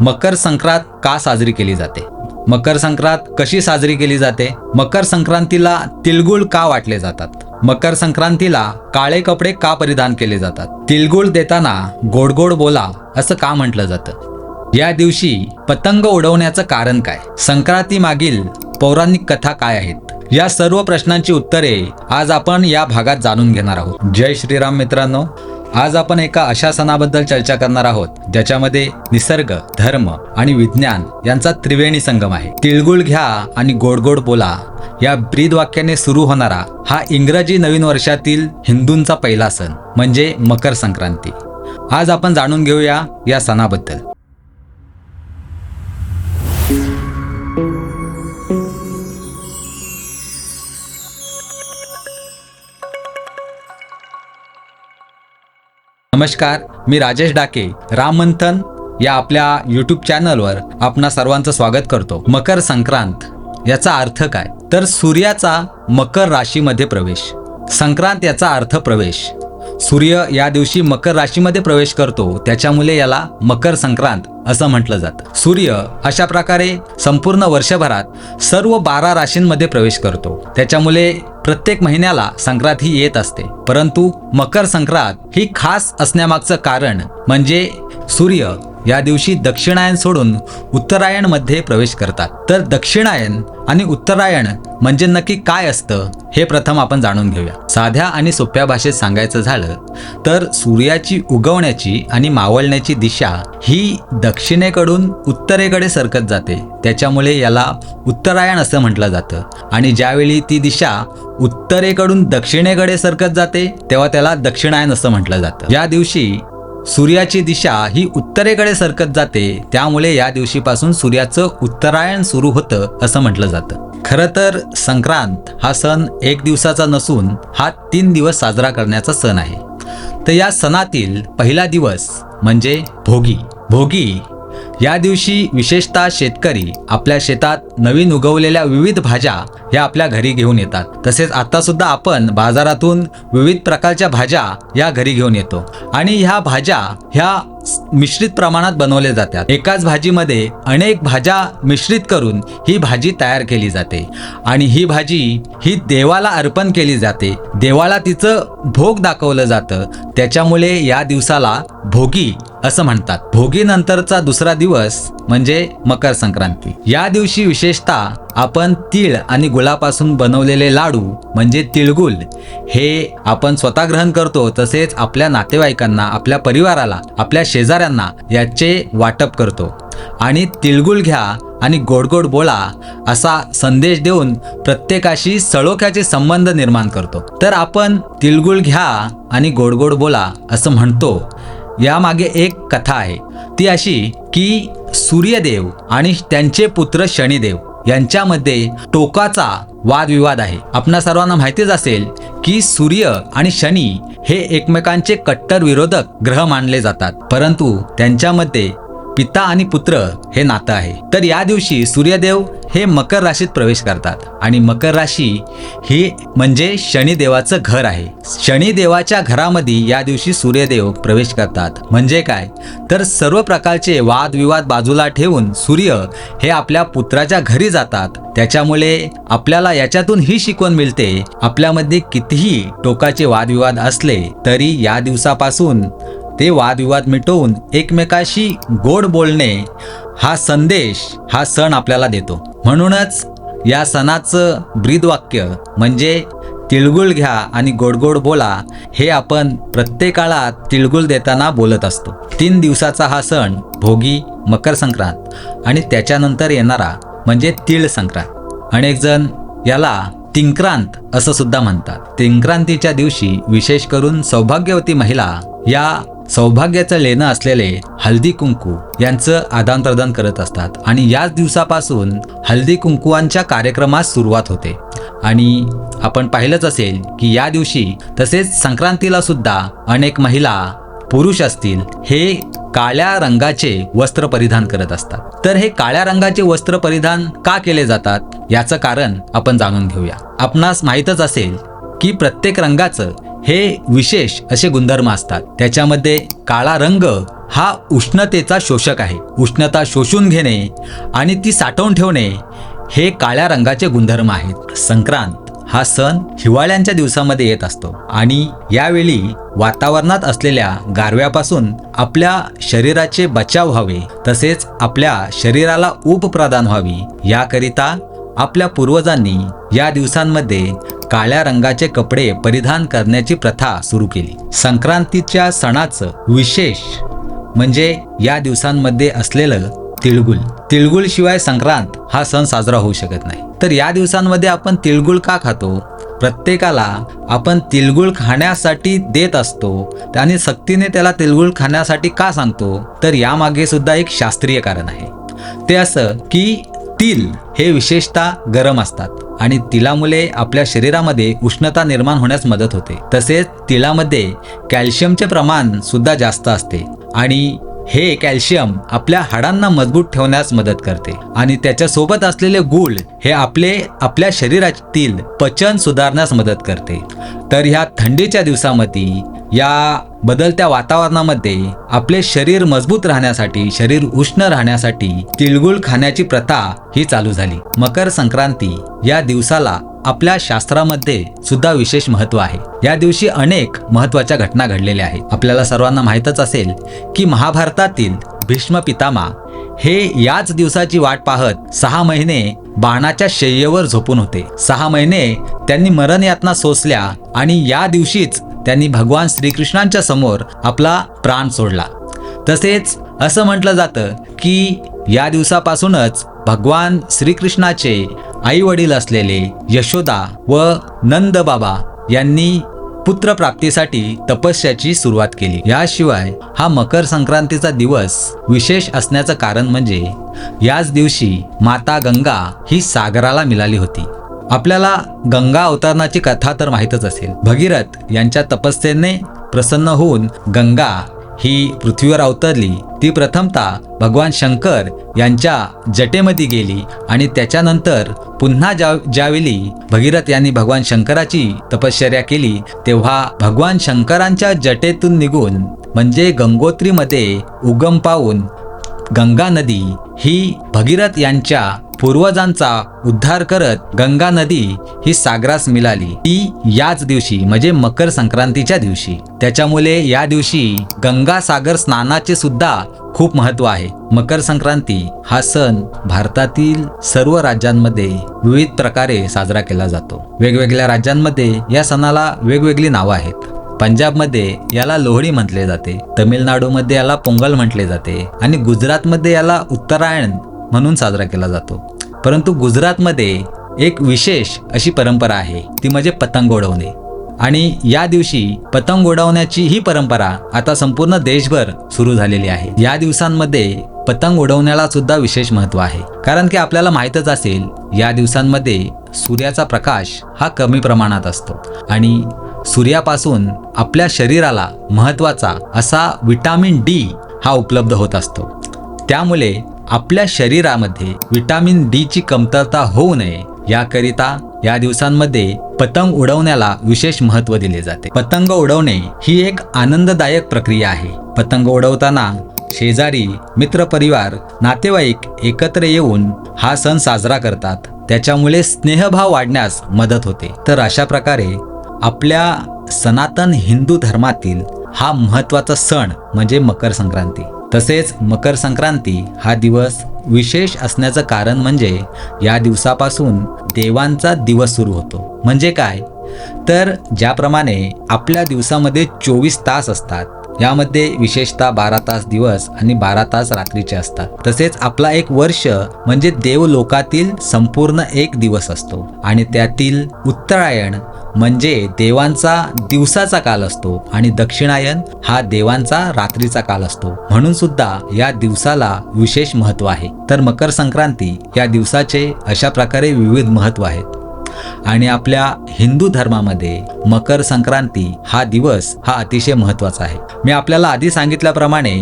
मकर संक्रांत का साजरी केली जाते? मकर संक्रांत कशी साजरी केली जाते? मकर संक्रांतीला तिळगुळ का वाटले जातात? मकर संक्रांतीला काळे कपडे का परिधान केले जातात? तिळगुळ देताना गोड गोड बोला असं का म्हटलं जातं? या दिवशी पतंग उडवण्याचं कारण काय? संक्रांती मागील पौराणिक कथा काय आहेत? या सर्व प्रश्नांची उत्तरे आज आपण या भागात जाणून घेणार आहोत. जय श्रीराम मित्रांनो. आज आपण एका अशा सणाबद्दल चर्चा करणार आहोत ज्याच्यामध्ये निसर्ग धर्म आणि विज्ञान यांचा त्रिवेणी संगम आहे. तिळगुळ घ्या आणि गोड गोड बोला या ब्रीद वाक्याने सुरू होणारा हा इंग्रजी नवीन वर्षातील हिंदूंचा पहिला सण म्हणजे मकर संक्रांती. आज आपण जाणून घेऊया या सणाबद्दल. नमस्कार मी राजेश डाके राम मंथन या आपल्या यूट्यूब चॅनलवर आपणा सर्वांचं स्वागत करतो. मकर संक्रांत याचा अर्थ काय? तर सूर्याचा मकर राशीमध्ये प्रवेश. संक्रांत याचा अर्थ प्रवेश. सूर्य या दिवशी मकर राशीमध्ये प्रवेश करतो त्याच्यामुळे याला मकर संक्रांत असं म्हटलं जातं. सूर्य अशा प्रकारे संपूर्ण वर्षभरात सर्व बारा राशींमध्ये प्रवेश करतो. त्याच्यामुळे प्रत्येक महिन्याला संक्रांत ही येत असते. परंतु मकर संक्रांत ही खास असण्यामागचं कारण म्हणजे सूर्य. या दिवशी दक्षिणायन सोडून उत्तरायणमध्ये प्रवेश करतात. तर दक्षिणायन आणि उत्तरायण म्हणजे नक्की काय असतं हे प्रथम आपण जाणून घेऊया. साध्या आणि सोप्या भाषेत सांगायचं झालं तर सूर्याची उगवण्याची आणि मावळण्याची दिशा ही दक्षिणेकडून उत्तरेकडे सरकत जाते. त्याच्यामुळे याला उत्तरायण असं म्हटलं जातं. आणि ज्यावेळी ती दिशा उत्तरेकडून दक्षिणेकडे सरकत जाते तेव्हा त्याला दक्षिणायन असं म्हटलं जातं. या दिवशी सूर्याची दिशा ही उत्तरेकडे सरकत जाते. त्यामुळे या दिवशीपासून सूर्याचं उत्तरायण सुरू होतं असं म्हटलं जातं. खरं तर संक्रांत हा सण एक दिवसाचा नसून हा तीन दिवस साजरा करण्याचा सण आहे. तर या सणातील पहिला दिवस म्हणजे भोगी. भोगी या दिवशी विशेषतः शेतकरी आपल्या शेतात नवीन उगवलेल्या विविध भाज्या ह्या आपल्या घरी घेऊन येतात. तसेच आता सुद्धा आपण बाजारातून विविध प्रकारच्या भाज्या या घरी घेऊन येतो. आणि ह्या भाज्या ह्या मिश्रित प्रमाणात बनवल्या जातात. एकाच भाजीमध्ये अनेक भाज्या मिश्रित करून ही भाजी तयार केली जाते. आणि ही भाजी ही देवाला अर्पण केली जाते. देवाला तिचं भोग दाखवलं जातं. त्याच्यामुळे या दिवसाला भोगी असं म्हणतात. भोगीनंतरचा दुसरा दिवस म्हणजे मकर संक्रांती. या दिवशी विशेषतः आपण तीळ आणि गुळापासून बनवलेले लाडू म्हणजे तिळगुळ हे आपण स्वतः ग्रहण करतो तसेच आपल्या नातेवाईकांना आपल्या परिवाराला आपल्या शेजाऱ्यांना याचे वाटप करतो. आणि तिळगुळ घ्या आणि गोडगोड बोला असा संदेश देऊन प्रत्येकाशी सळोख्याचे संबंध निर्माण करतो. तर आपण तिळगुळ घ्या आणि गोड गोड बोला असं म्हणतो. यामागे एक कथा आहे. ती अशी की सूर्यदेव आणि त्यांचे पुत्र शनिदेव यांच्यामध्ये टोकाचा वादविवाद आहे. आपणा सर्वांना माहितीच असेल की सूर्य आणि शनी हे एकमेकांचे कट्टर विरोधक ग्रह मानले जातात. परंतु त्यांच्यामध्ये पिता आणि पुत्र हे नातं आहे. तर या दिवशी सूर्यदेव हे मकर राशीत प्रवेश करतात. आणि मकर राशी ही म्हणजे शनिदेवाचं घर आहे. शनिदेवाच्या घरामध्ये या दिवशी सूर्यदेव प्रवेश करतात. म्हणजे काय? तर सर्व प्रकारचे वादविवाद बाजूला ठेवून सूर्य हे आपल्या पुत्राच्या घरी जातात. त्याच्यामुळे आपल्याला याच्यातून ही शिकवण मिळते आपल्यामध्ये कितीही टोकाचे वादविवाद असले तरी या दिवसापासून ते वादविवाद मिटवून एकमेकाशी गोड बोलणे हा संदेश हा सण आपल्याला देतो. म्हणूनच या सणाचं ब्रीदवाक्य म्हणजे तिळगुळ घ्या आणि गोड गोड बोला हे आपण प्रत्येकाला तिळगुळ देताना बोलत असतो. तीन दिवसाचा हा सण भोगी मकर संक्रांत आणि त्याच्यानंतर येणारा म्हणजे तिळ संक्रांत. अनेक जण याला तिंक्रांत असं सुद्धा म्हणतात. तिंक्रांतीच्या दिवशी विशेष करून सौभाग्यवती महिला या सौभाग्याचं लेणं असलेले हल्दी कुंकू यांचं आदान प्रदान करत असतात. आणि याच दिवसापासून हल्दी कुंकुवांच्या कार्यक्रमास सुरुवात होते. आणि आपण पाहिलंच असेल की या दिवशी तसेच संक्रांतीला सुद्धा अनेक महिला पुरुष असतील. हे काळ्या रंगाचे वस्त्र परिधान करत असतात. तर हे काळ्या रंगाचे वस्त्र परिधान का केले जातात? याचं कारण आपण जाणून घेऊया. आपणास माहीतच असेल की प्रत्येक रंगाचं हे विशेष असे गुणधर्म असतात. त्याच्यामध्ये काळा रंग हा उष्णतेचा शोषक आहे. उष्णता शोषून घेणे आणि ती साठवून ठेवणे हे काळ्या रंगाचे गुणधर्म आहेत. संक्रांत हा सण हिवाळ्यांच्या दिवसामध्ये येत असतो आणि यावेळी वातावरणात असलेल्या गारव्यापासून आपल्या शरीराचे बचाव व्हावे तसेच आपल्या शरीराला ऊब प्रदान व्हावी. याकरिता आपल्या पूर्वजांनी या दिवसांमध्ये काळ्या रंगाचे कपडे परिधान करण्याची प्रथा सुरू केली. संक्रांतीच्या सणाचं विशेष म्हणजे या दिवसांमध्ये असलेलं तिळगुळ. तिळगुळ शिवाय संक्रांत हा सण साजरा होऊ शकत नाही. तर या दिवसांमध्ये आपण तिळगुळ का खातो? प्रत्येकाला आपण तिळगुळ खाण्यासाठी देत असतो. आणि सक्तीने त्याला तिळगुळ खाण्यासाठी का सांगतो? तर यामागे सुद्धा एक शास्त्रीय कारण आहे. ते असं की तिल हे विशेषतः गरम असतात आणि तिलामुळे आपल्या शरीरामध्ये उष्णता निर्माण होण्यास मदत होते. तसेच तिळामध्ये कॅल्शियमचे प्रमाण सुद्धा जास्त असते आणि हे कॅल्शियम आपल्या हाडांना मजबूत ठेवण्यास मदत करते. आणि त्याच्यासोबत असलेले गूळ हे आपले आपल्या शरीरातील पचन सुधारण्यास मदत करते. तर ह्या थंडीच्या दिवसामध्ये या बदलत्या वातावरणामध्ये आपले शरीर मजबूत राहण्यासाठी शरीर उष्ण राहण्यासाठी तिळगुळ खाण्याची प्रथा ही चालू झाली. मकर संक्रांती या दिवसाला आपल्या शास्त्रामध्ये सुद्धा विशेष महत्त्व आहे. या दिवशी अनेक महत्त्वाच्या घटना घडलेल्या आहेत. आपल्याला सर्वांना माहीतच असेल की महाभारतातील भीष्म पितामा हे याच दिवसाची वाट पाहत सहा महिने बाणाच्या शय्येवर झोपून होते. सहा महिने त्यांनी मरण यातना सोसल्या आणि या दिवशीच त्यांनी भगवान श्रीकृष्णांच्या समोर आपला प्राण सोडला. तसेच असं म्हटलं जातं की या दिवसापासूनच भगवान श्रीकृष्णाचे आई वडील असलेले यशोदा व नंदबाबा यांनी पुत्रप्राप्तीसाठी तपस्याची सुरुवात केली. याशिवाय हा मकर संक्रांतीचा दिवस विशेष असण्याचं कारण म्हणजे याच दिवशी माता गंगा ही सागराला मिळाली होती. आपल्याला गंगा अवतरणाची कथा तर माहीतच असेल. भगीरथ यांच्या तपस्येने प्रसन्न होऊन गंगा ही पृथ्वीवर अवतरली. ती प्रथमतः भगवान शंकर यांच्या जटेमध्ये गेली आणि त्याच्यानंतर पुन्हा ज्या ज्यावेळी भगीरथ यांनी भगवान शंकराची तपश्चर्या केली तेव्हा भगवान शंकरांच्या जटेतून निघून म्हणजे गंगोत्रीमध्ये उगम पावून गंगा नदी ही भगीरथ यांच्या पूर्वजांचा उद्धार करत गंगा नदी ही सागरास मिळाली. ती याच दिवशी म्हणजे मकर संक्रांतीच्या दिवशी. त्याच्यामुळे या दिवशी गंगा सागर स्नानाचे सुद्धा खूप महत्त्व आहे. मकर संक्रांती हा सण भारतातील सर्व राज्यांमध्ये विविध प्रकारे साजरा केला जातो. वेगवेगळ्या राज्यांमध्ये या सणाला वेगवेगळी नावं आहेत. पंजाबमध्ये याला लोहडी म्हटले जाते तमिळनाडूमध्ये याला पोंगल म्हटले जाते आणि गुजरातमध्ये याला उत्तरायण म्हणून साजरा केला जातो. परंतु गुजरातमध्ये एक विशेष अशी परंपरा आहे ती म्हणजे पतंग उडवणे. आणि या दिवशी पतंग उडवण्याची ही परंपरा आता संपूर्ण देशभर सुरू झालेली आहे. या दिवसांमध्ये पतंग उडवण्याला सुद्धा विशेष महत्त्व आहे. कारण की आपल्याला माहीतच असेल या दिवसांमध्ये सूर्याचा प्रकाश हा कमी प्रमाणात असतो. आणि सूर्यापासून आपल्या शरीराला महत्त्वाचा असा विटामिन डी हा उपलब्ध होत असतो. त्यामुळे आपल्या शरीरामध्ये विटामिन डी ची कमतरता होऊ नये. याकरिता या दिवसांमध्ये पतंग उडवण्याला विशेष महत्त्व दिले जाते. पतंग उडवणे ही एक आनंददायक प्रक्रिया आहे. पतंग उडवताना शेजारी मित्रपरिवार नातेवाईक एकत्र येऊन हा सण साजरा करतात. त्याच्यामुळे स्नेहभाव वाढण्यास मदत होते. तर अशा प्रकारे आपल्या सनातन हिंदू धर्मातील हा महत्त्वाचा सण म्हणजे मकर संक्रांती. तसेच मकर संक्रांती हा दिवस विशेष असण्याचं कारण म्हणजे या दिवसापासून देवांचा दिवस सुरू होतो. म्हणजे काय? तर ज्याप्रमाणे आपल्या दिवसामध्ये चोवीस तास असतात. यामध्ये विशेषतः बारा तास दिवस आणि बारा तास रात्रीचे असतात. तसेच आपला एक वर्ष म्हणजे देवलोकातील संपूर्ण एक दिवस असतो. आणि त्यातील उत्तरायण म्हणजे देवांचा दिवसाचा काल असतो आणि दक्षिणायन हा देवांचा रात्रीचा काल असतो. म्हणून सुद्धा या दिवसाला विशेष महत्त्व आहे. तर मकर संक्रांती या दिवसाचे अशा प्रकारे विविध महत्त्व आहेत. आणि आपल्या हिंदू धर्मामध्ये मकर संक्रांती हा दिवस हा अतिशय महत्त्वाचा आहे. मी आपल्याला आधी सांगितल्याप्रमाणे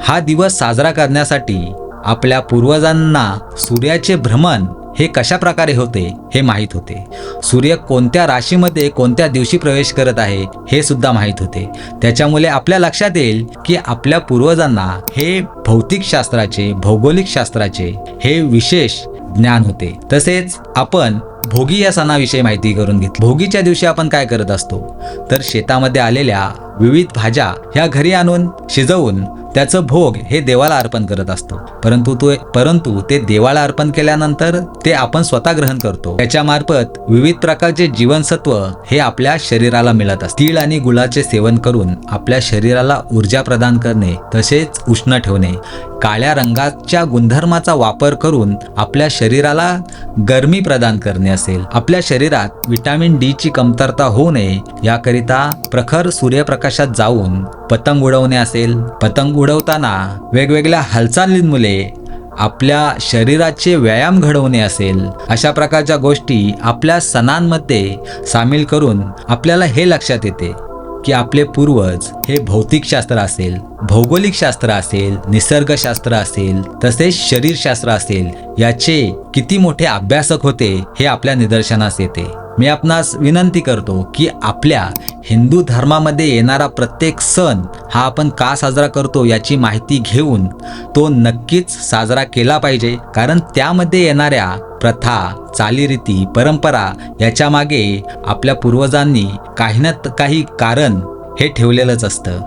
हा दिवस साजरा करण्यासाठी आपल्या पूर्वजांना सूर्याचे भ्रमण हे कशा प्रकारे होते हे माहीत होते. सूर्य कोणत्या राशीमध्ये कोणत्या दिवशी प्रवेश करत आहे हे सुद्धा माहीत होते. त्याच्यामुळे आपल्या लक्षात येईल की आपल्या पूर्वजांना हे भौतिक शास्त्राचे भौगोलिक शास्त्राचे हे विशेष ज्ञान होते. तसेच आपण भोगी या सणाविषयी माहिती करून घेतली. भोगीच्या दिवशी आपण काय करत असतो? तर शेतामध्ये आलेल्या विविध भाज्या ह्या घरी आणून शिजवून त्याचं भोग हे देवाला अर्पण करत असतो. परंतु तो परंतु ते देवाला अर्पण केल्यानंतर ते आपण स्वतः ग्रहण करतो. त्याच्या मार्फत विविध प्रकारचे जीवनसत्व हे आपल्या शरीराला मिळत असते. तीळ आणि गुळाचे सेवन करून आपल्या शरीराला ऊर्जा प्रदान करणे तसेच उष्ण ठेवणे काळ्या रंगाच्या गुणधर्माचा वापर करून आपल्या शरीराला गरमी प्रदान करणे असेल. आपल्या शरीरात विटॅमिन डी ची कमतरता होऊ नये याकरिता प्रखर सूर्यप्रकाशात जाऊन पतंग उडवणे असेल. पतंग उडवताना वेगवेगळ्या हालचालींमुळे आपल्या शरीराचे व्यायाम घडवणे असेल. अशा प्रकारच्या गोष्टी आपल्या सणांमध्ये सामील करून आपल्याला हे लक्षात येते की आपले पूर्वज हे भौतिकशास्त्र असेल भौगोलिक शास्त्र असेल निसर्गशास्त्र असेल तसेच शरीरशास्त्र असेल. याचे किती मोठे अभ्यासक होते हे आपल्या निदर्शनास येते. मी आपणास विनंती करतो की आपल्या हिंदू धर्मामध्ये येणारा प्रत्येक सण हा आपण का साजरा करतो याची माहिती घेऊन तो नक्कीच साजरा केला पाहिजे. कारण त्यामध्ये येणाऱ्या प्रथा चालीरीती परंपरा याच्या मागे आपल्या पूर्वजांनी काही ना काही कारण हे ठेवलेलंच असतं.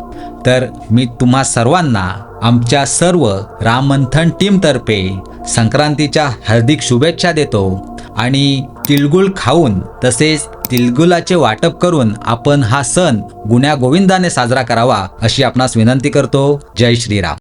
तर मी तुम्हा सर्वांना आमच्या सर्व राममंथन टीमतर्फे संक्रांतीच्या हार्दिक शुभेच्छा देतो. आणि तिळगुळ खाऊन तसेच तिलगुलाचे वाटप करून आपण हा सण गुण्या गोविंदाने साजरा करावा अशी आपणास विनंती करतो. जय श्रीराम.